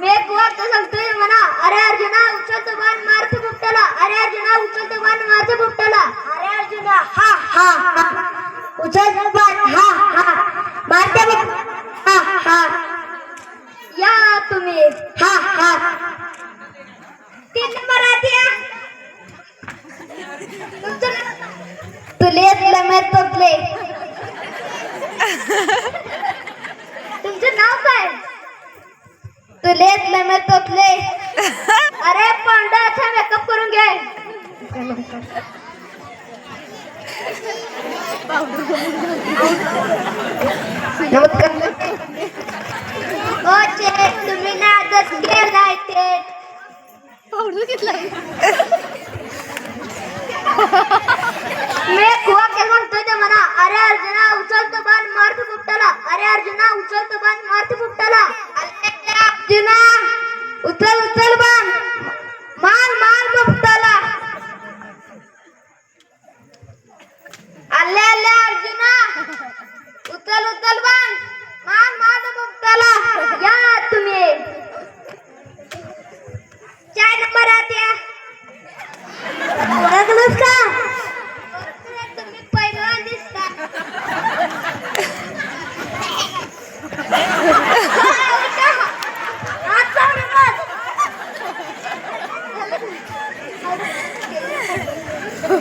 मी एक वाक्य सांगतोय म्हणा. अरे अर्जुना उचलतो बाण मारतो बुपटाला अरे अर्जुना उचलतो बाण मारतो बुपटाला अरे अर्जुना हा हा हा. उचलतो बाण हा हा. मारते हा हा. या तुम्ही. हा हा. तीन नंबर आती तुले लमेत तोतले तुमचं नाव काय? तुलेच मैं तोतले अरे पांडा अच्छा मेकअप करून घे. ओ चे तुम्ही नादच केलाय ते पावडर घेतलाय. मी कुवा के म्हणतोय ते म्हणा अरे अर्जुना उचलतो बाण मारतो बुपटाला अरे अर्जुना उचलतो बाण मारतो अर्जुना उचल उचल बाण. मार मार बुपटाला आल्या आल्या अर्जुना. उचल उचल बाण मार मार बुपटाला या तुम्ही चार नंबर आत्या ओळखलंस का तुम्ही पहिलवान दिसता हात चालू बस. नाव काय तुमचं नाव काय पहिलवान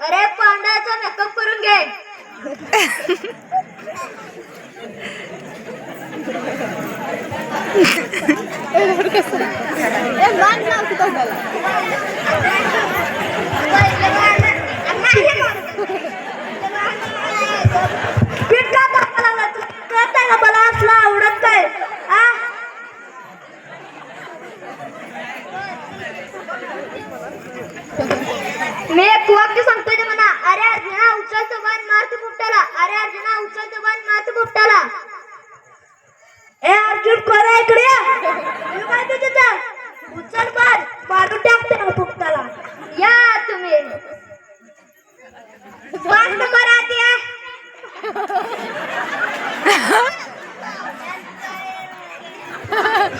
अरे पांड्याचा मेकअप करून घे ए मान मी एक वाक्य सांगतोय ते म्हणा. अरे अर्जुना उचलतो बाण मारतो पोपटाला अरे अर्जुना उचलतो बाण मारतो पोपटाला ए अर्जुन कोण आहे इकडे? मी काय उचल बाण मारून टाकते ना पोपटाला या तुम्ही. पाच नंबर आती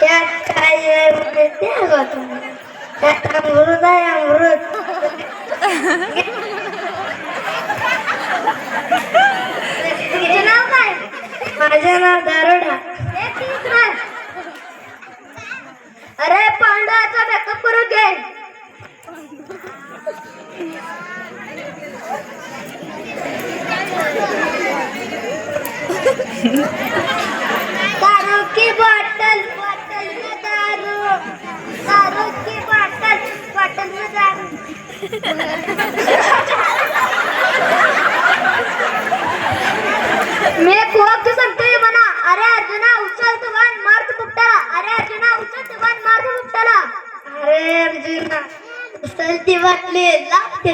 त्यात काय ते अगं तुम्ही त्यात अमृत आहे अमृत माझे नाव दारुडा. अरे पांडवाचा मेकअप करून घे. दारू की बॉटल बॉटल में दारू दारू की बॉटल बॉटल में दारू मी एक वाक्य सांगतोय म्हणा अरे अर्जुना उचल तू बाण मार तू पुपटाला अरे अर्जुना उचल तू बाण मार तू पुपटाला ना सर्दी वाटली लागते